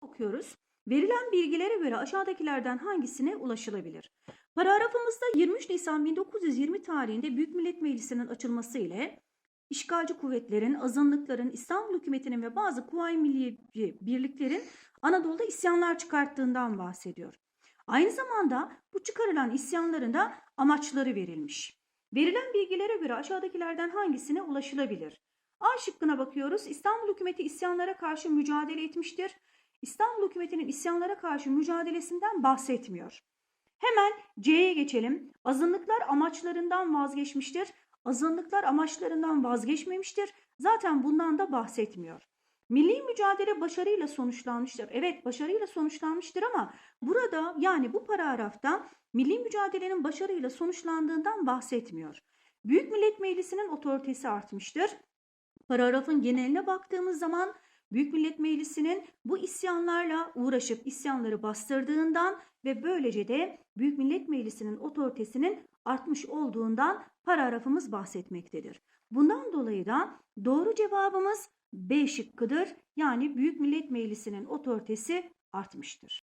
okuyoruz. Verilen bilgilere göre aşağıdakilerden hangisine ulaşılabilir? Paragrafımızda 23 Nisan 1920 tarihinde Büyük Millet Meclisi'nin açılması ile işgalci kuvvetlerin, azınlıkların, İstanbul hükümetinin ve bazı Kuvayi Milliye birliklerin Anadolu'da isyanlar çıkarttığından bahsediyor. Aynı zamanda bu çıkarılan isyanların da amaçları verilmiş. Verilen bilgilere göre aşağıdakilerden hangisine ulaşılabilir? A şıkkına bakıyoruz. İstanbul hükümeti isyanlara karşı mücadele etmiştir. İstanbul hükümetinin isyanlara karşı mücadelesinden bahsetmiyor. Hemen C'ye geçelim. Azınlıklar amaçlarından vazgeçmiştir. Azınlıklar amaçlarından vazgeçmemiştir. Zaten bundan da bahsetmiyor. Milli mücadele başarıyla sonuçlanmıştır. Evet başarıyla sonuçlanmıştır ama burada yani bu paragrafta milli mücadelenin başarıyla sonuçlandığından bahsetmiyor. Büyük Millet Meclisi'nin otoritesi artmıştır. Paragrafın geneline baktığımız zaman Büyük Millet Meclisi'nin bu isyanlarla uğraşıp isyanları bastırdığından ve böylece de Büyük Millet Meclisi'nin otoritesinin artmış olduğundan paragrafımız bahsetmektedir. Bundan dolayı da doğru cevabımız B şıkkıdır. Yani Büyük Millet Meclisi'nin otoritesi artmıştır.